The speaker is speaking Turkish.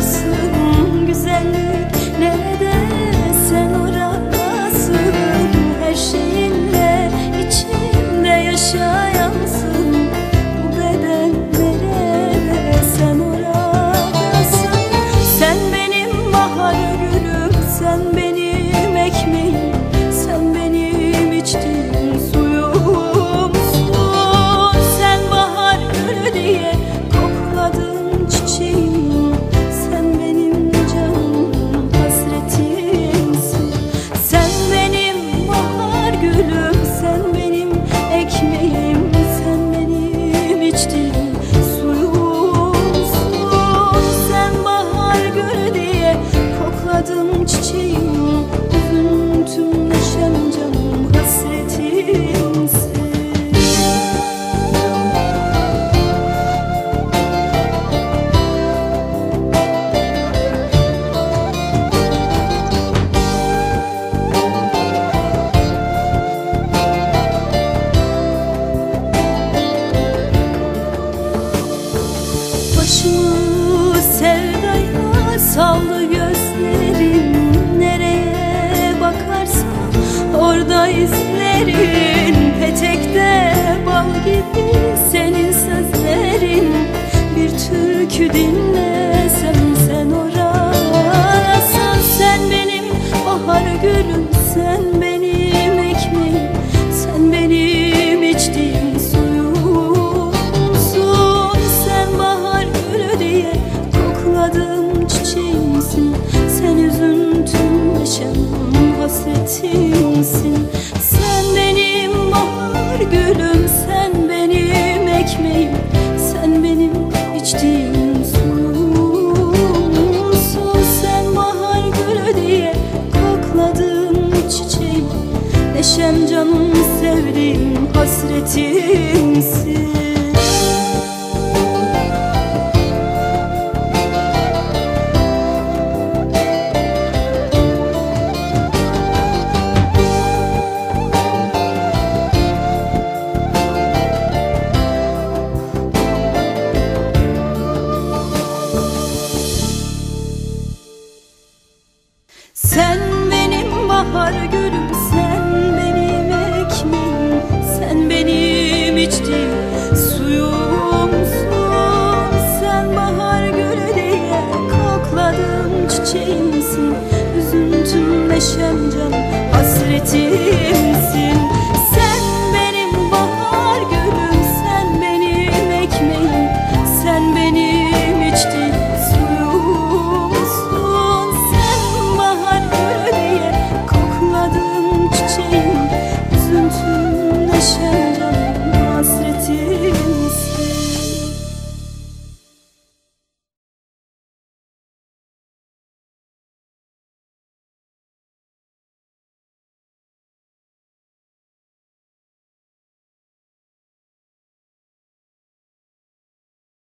Sen varsın Başımı sevdaya saldı gözlerim Nereye bakarsam orada izlerin Petekte bal gibi senin sözlerin. Bir türkü dinlesem sen orasın Sen benim bahar gülüm hasretimsin Sen benim bahar gülüm sen benim ekmeğim Sen benim içtiğim suyumsun. Sen bahar gülü diye kokladım çiçeğim Neşem canım sevdiğim hasretimsin